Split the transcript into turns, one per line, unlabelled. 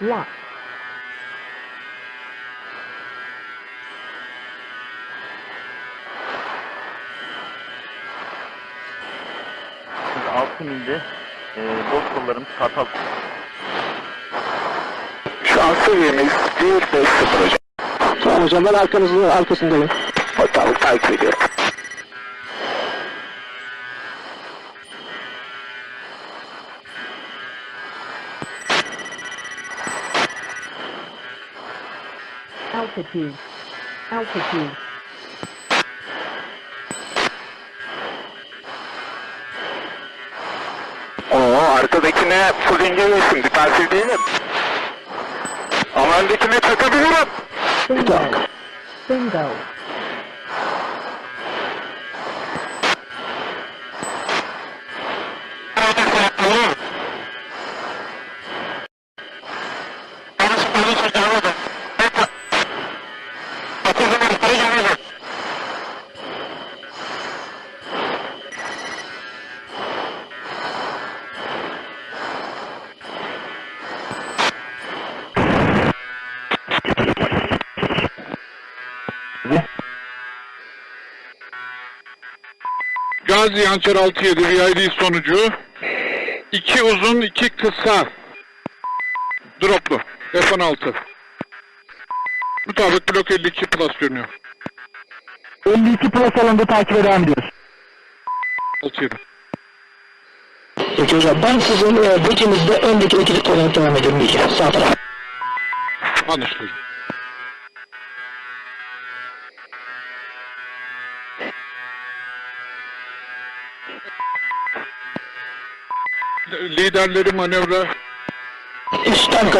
Locked.
Şimdi altı milde e, boz kollarımız kartal.
Şu an seviyemiz 1.5.0 hocam.
Tamam hocam ben arkanızın arkasındayım.
Ortalık takip ediyorum.
Altitude. Altitude.
Oo arkadakine full engellesin. Defansif değilim. Ama öndekine çakabilirim.
Bingo. Bingo.
Gazi Hançer 67 VID sonucu. İki uzun, iki kısa. Droplu. F-16. Mutabık blok 52 plus görünüyor.
52 plus alanda takibe devam ediyoruz.
67.
Peki hocam ben sizin e, bekinizde öndeki ikilik olarak devam ediyorum diyeceğim. Sağ taraf.
Anlaşıldı. Liderleri manevra.
Üstten